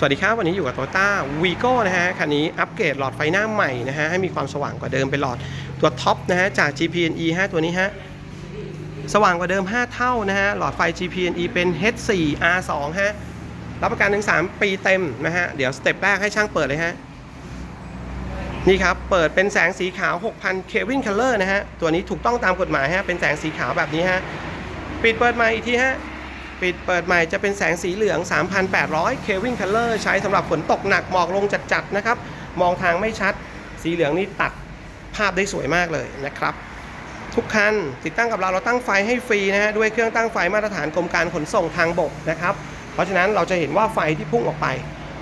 สวัสดีครับ วันนี้อยู่กับ Toyota Vigo นะฮะ คันนี้อัปเกรดหลอดไฟหน้าใหม่นะฮะ ให้มีความสว่างกว่าเดิมเป็นหลอดตัวท็อปนะฮะ จาก GPNE ฮะตัวนี้ฮะ สว่างกว่าเดิม 5 เท่านะฮะ หลอดไฟ GPNE เป็น H4R2 ฮะ รับประกันถึง 3 ปีเต็มนะฮะ เดี๋ยวสเต็ปแรกให้ช่างเปิดเลยฮะ นี่ครับ เปิดเป็นแสงสีขาว 6,000 Kelvin Color นะฮะ ตัวนี้ถูกต้องตามกฎหมายฮะ เป็นแสงสีขาวแบบนี้ฮะ ปิดเปิดใหม่อีกทีฮะ ปิดเปิดใหม่จะเป็นแสงสีเหลือง 3,800 Kelvin Color ใช้สำหรับฝนตกหนักหมอกลงจัดๆนะครับ มองทางไม่ชัด สีเหลืองนี่ตัดภาพได้สวยมากเลยนะครับ ทุกคันติดตั้งกับเราเราตั้งไฟให้ฟรีนะฮะด้วยเครื่องตั้งไฟมาตรฐานกรมการขนส่งทางบกนะครับ เพราะฉะนั้นเราจะเห็นว่าไฟที่พุ่งออกไป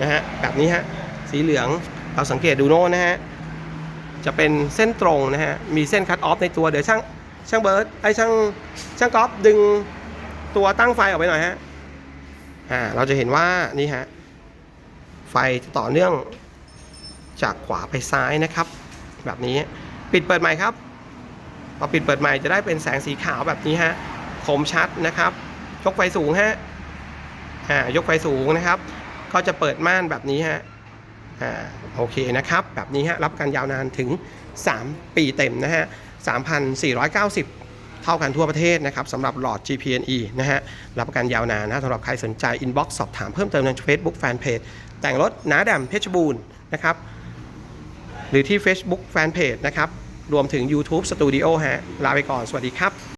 นะฮะแบบนี้ฮะสีเหลืองเราสังเกตดูโน่นนะฮะจะเป็นเส้นตรงนะฮะมีเส้นคัตออฟในตัวเดี๋ยวช่างช่างเบิร์ดไอช่างช่างกอล์ฟดึง ตัวตั้งไฟออกไปหน่อยฮะอ่าเราจะเห็นว่านี่ฮะไฟต่อเนื่องจากขวาไปซ้ายนะครับ แบบนี้ปิดเปิดใหม่ครับพอปิดเปิดใหม่จะได้เป็นแสงสีขาวแบบนี้ฮะคมชัดนะครับ ยกไฟสูงฮะอ่ายกไฟสูงนะครับ ก็จะเปิดม่านแบบนี้ฮะอ่าโอเคนะครับ แบบนี้ฮะรับกันยาวนานถึง 3 ปีเต็มนะฮะ3,490 เท่ากันทั่วประเทศนะครับสำหรับหลอด GPNE นะฮะรับประกันยาวนานนะสำหรับใครสนใจ inbox สอบถามเพิ่มเติมใน Facebook Fanpage แต่งรถน้าแดมเพชรบูรณ์นะครับหรือที่ Facebook Fanpage นะครับรวมถึง YouTube Studio ฮะลาไปก่อนสวัสดีครับ